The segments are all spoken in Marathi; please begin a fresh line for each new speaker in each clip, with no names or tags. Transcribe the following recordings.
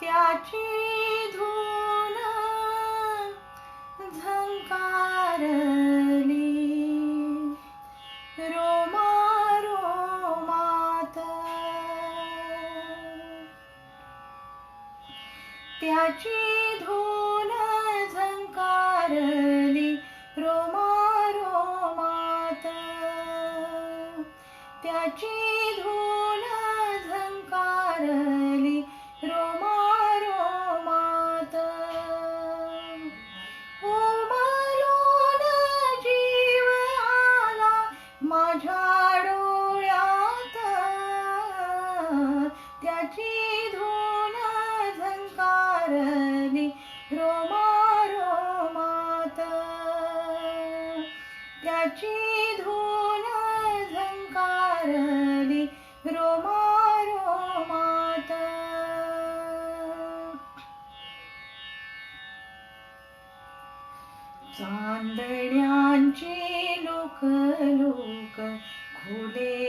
त्याची धून झंकारली. रोमा रोमात. त्याची ची धून झंकारली रोमा रोमात. चांदण्यांची लोक लोक खुले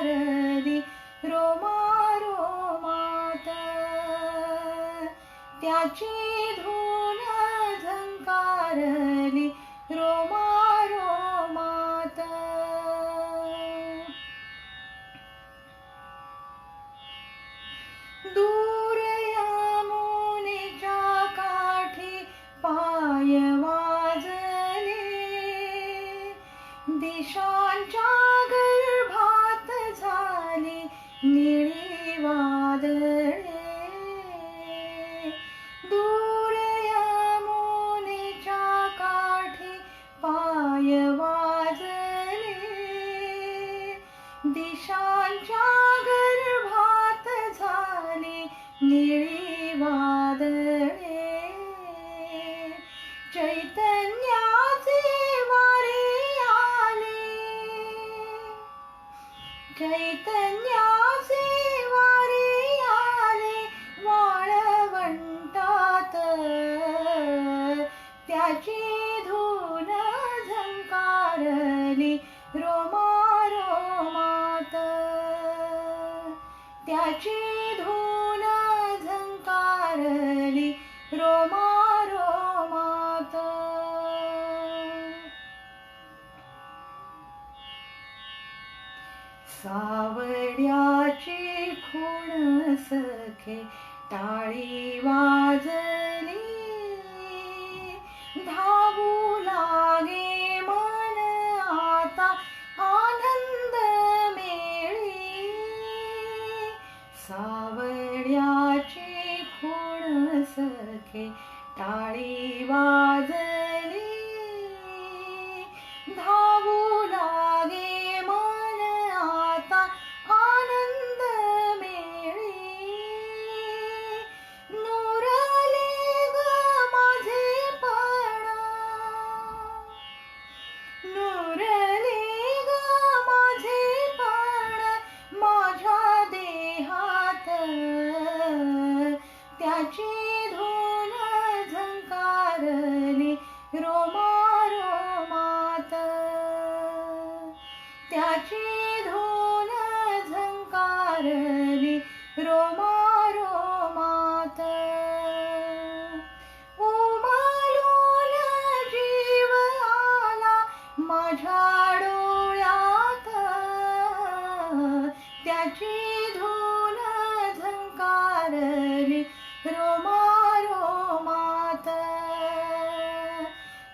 झंकारली रोमा रोमात. त्याची धून झंकारली रोमा रोमात. दूर यमुनेच्या काठी पाय वाजले. दिशांच्या त्याची धून झंकारली रोमा रोमात. त्याची धून झंकारली रोमा रोमात. सावड्याची खूण सखे टाळी वाजली वाऱ्याचे खूण सरखे टाळी वाजली. धा त्याची धूल झंकारली रोमा रोमात.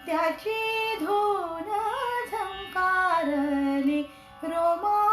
त्याची धूल झंकारली रोमा